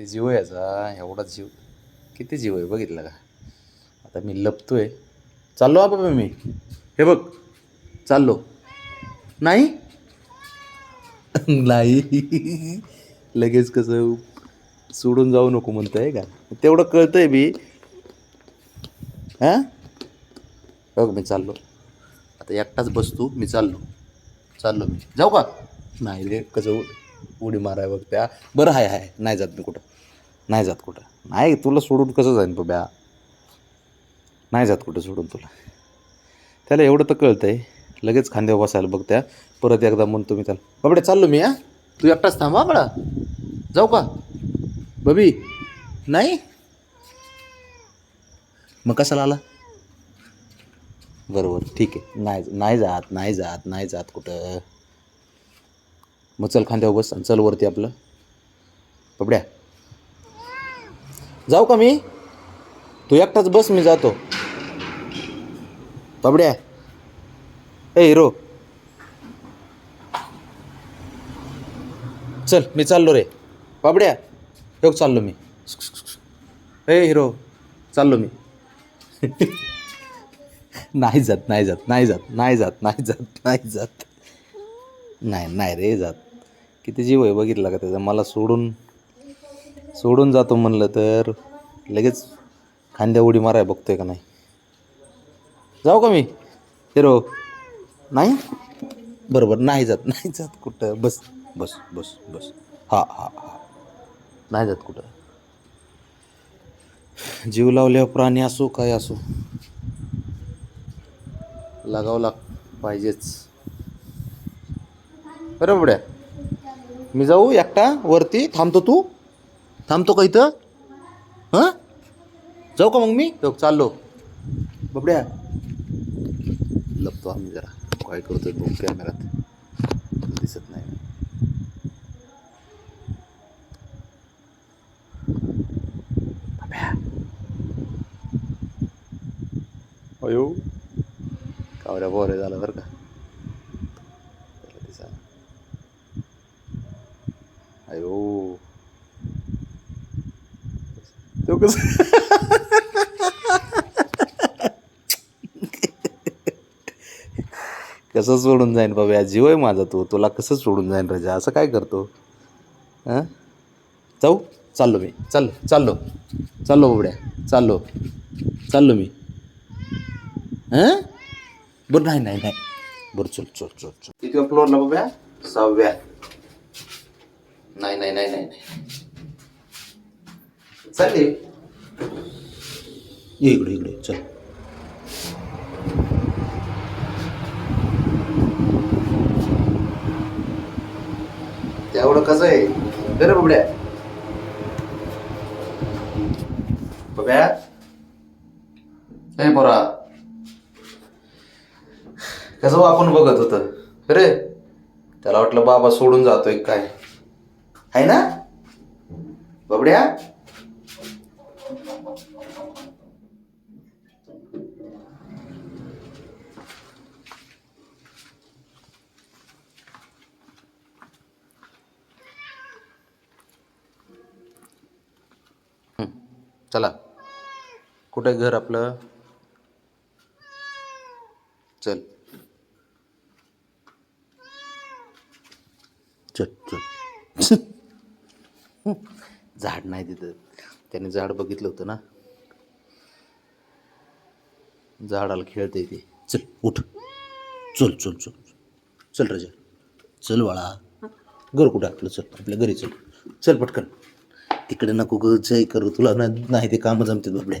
किती जीव आहे याचा? एवढा जीव. किती जीव आहे बघितलं का? आता मी लपतो आहे चाललो हा बाबा मी. हे बघ. चाललो. नाही? नाही. लगेच कसं सोडून जाऊ नको म्हणतंय का? तेवढं कळतं आहे मी हां? बघ मी चाललो. आता एकटाच बसतो मी चाललो. चाललो मी. जाऊ का? नाही रे कसं उडी माराय बघ त्या. बरं हाय हाय. नाही जात मी कुठं. नाही जात कुठं. नाही तुला सोडून कसं जाईन तो ब्या? नाही जात कुठं सोडून तुला. त्याला एवढं तर कळतं आहे लगेच खांद्यावर बसायला बघ त्या. परत एकदा म्हणतो मी त्याला बाबड्या चाललो मी हा? तू एकटाच थांब हा बडा जाऊ का? बबी नाही? मग कशाला आला? बरोबर ठीक आहे. नाही नाही जात नाही जात नाही जात कुठं. मग चल खांद्यावर बस आणि चल वरती आपलं. पबड्या जाऊ का मी? तू एकटाच बस मी जातो. पबड्या ए हिरो. चल मी चाललो रे. बाबड्या हो चाललो मी. ए हिरो. चाललो मी. नाही जात नाही जात नाही जात नाही जात नाही जात नाही जात. नाही नाही रे जात. किती जीव आहे बघितला का त्याचा? मला सोडून सोडून जातो म्हणलं तर लगेच खांद्या उडी माराय बघतोय का नाही? जाऊ का मी? हिरो. नाही? बरोबर नाही जात नाही जात कुठं. बस बस बस बस. हा हा हा. नाही जात कुठं. जीव लावल्यावर प्राणी असो काय असो. लागावं लाग पाहिजेच. बरोबर आहे मी जाऊ एकटा वरती. थांबतो तू. थांबतो का इथं? हां? जाऊ का मग मी? हो, चाललो. बबड्या. लपतो आम्ही जरा. काय करतोय बघ कॅमेरात दिसत नाही. अयो. कावऱ्या बोरे झालं बरं का त्याला दिसा अयो तो कसं कसं सोडून जाईन बाबा? जीव आहे माझा तो. तुला कसं सोडून जाईन रजा? असं काय करतो? हां? जाऊ. चाललो मी. चाललो चाललो. चाललो बाबड्या. चाललो. चाललो मी. हां? बरं नाही नाही नाही. बरं चल चल चल चल. किती फ्लोअरला बाब्या सहाव्या. नाही नाही नाही नाही. चालले ये इकडे इकडे चल. तेवढं कसं आहे? बरं बबड्या. बब्या ए पोरा. कसं आपण बघत होत? रे त्याला वाटलं बाबा सोडून जातोय काय? आहे ना? बबड्या? चला. कुठे घर आपलं? चल. चल चल. झाड नाही तिथं. त्याने झाड बघितलं होतं ना. झाडाला खेळते ते. चल उठ. चल चल चल. चल राजा. चल बाळा. घर कुठं आपलं? चल आपल्या घरी चल. चल पटकन. तिकडे नको ग. जय करू. तुला नाही ते कामं जमते बाबड्या.